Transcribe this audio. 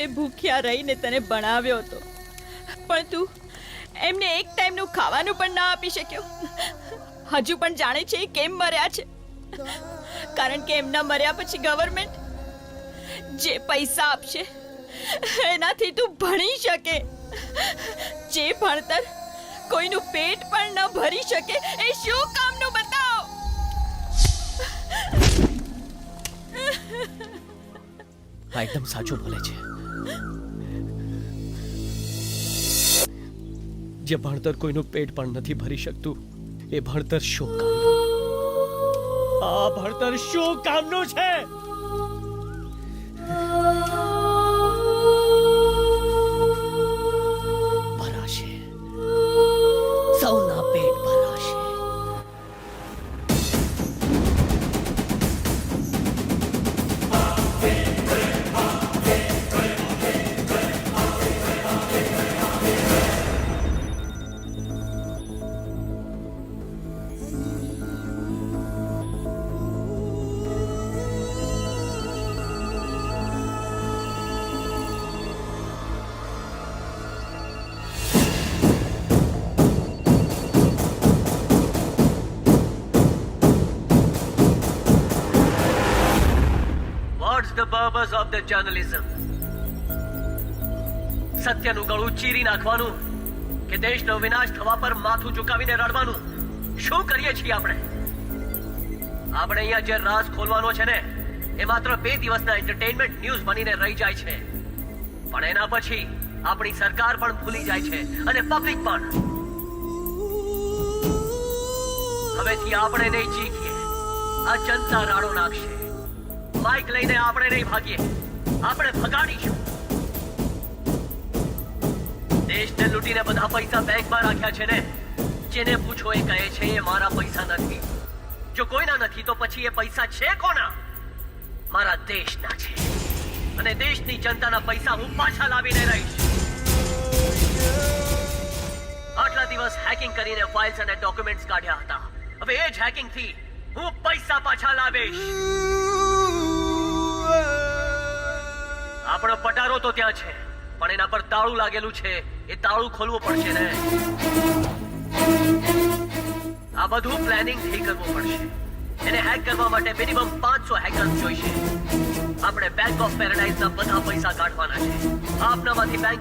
મેં ભૂખ્યા રહીને તને ભણાવ્યો હતો. પણ તું એમને એક ટાઈમનું ખાવાનું પણ ના આપી શક્યો. હજુ પણ જાણે છે કેમ મર્યા છે. કારણ કે એમના મર્યા પછી ગવર્મેન્ટ જે પૈસા આપશે, એનાથી તું ભણી શકે. જે ભણતર કોઈનું પેટ પણ ન ભરી શકે, એ શું કામનું બતાવ? હા, એકદમ સાચું બોલે છે. જે ભણતર કોઈનું પેટ પણ નથી ભરી શકતું, એ ભણતર શું કામ? આ ભણતર શું કામનું છે? The purpose of the journalism? સત્યનું ગળું ચીરી નાખવાનું કે દેશનો વિનાશ થવા પર માથું ઝુકાવીને રડવાનું? શું કરીએ છીએ આપણે? આપણે અહીંયા જે રાસ ખોલવાનો છે ને, એ માત્ર બે દિવસના એન્ટરટેનમેન્ટ ન્યૂઝ બનીને રહી જાય છે. પણ એના પછી આપણી સરકાર પણ ભૂલી જાય છે અને પબ્લિક પણ. હવેથી આપણે નહીં જીખીએ આ જનતા રાડો નાખશે. માઇક લઈને આપણે નહીં ભાગીએ. આપણે ભગાડીશું. દેશને લૂંટીને બધા પૈસા બેંકમાં રાખ્યા છે ને? જેને પૂછો એ કહે છે, એ મારા પૈસા નથી. જો કોઈના નથી, તો પછી એ પૈસા છે કોના? મારા દેશના છે. અને દેશની જનતાના પૈસા હું પાછા લાવીને રહીશ. આટલા દિવસ હેકિંગ કરીને ફાઇલ્સ અને ડોક્યુમેન્ટ્સ કાઢ્યા હતા. હવે એ જ હેકિંગથી હું પૈસા પાછા લાવીશ. આપણો પટારો તો ત્યાં છે. પણ એના પર તાળું લાગેલું છે. એ તાળું ખોલવું પડશે ને. આ બધું પ્લાનિંગથી કરવું પડશે. એને હેક કરવા માટે મિનિમમ પાંચસો હેકર્સ જોઈશે. આપણે બેંક ઓફ પેરાડાઇઝના બધા પૈસા કાઢવાના છે. આપનામાંથી બેંક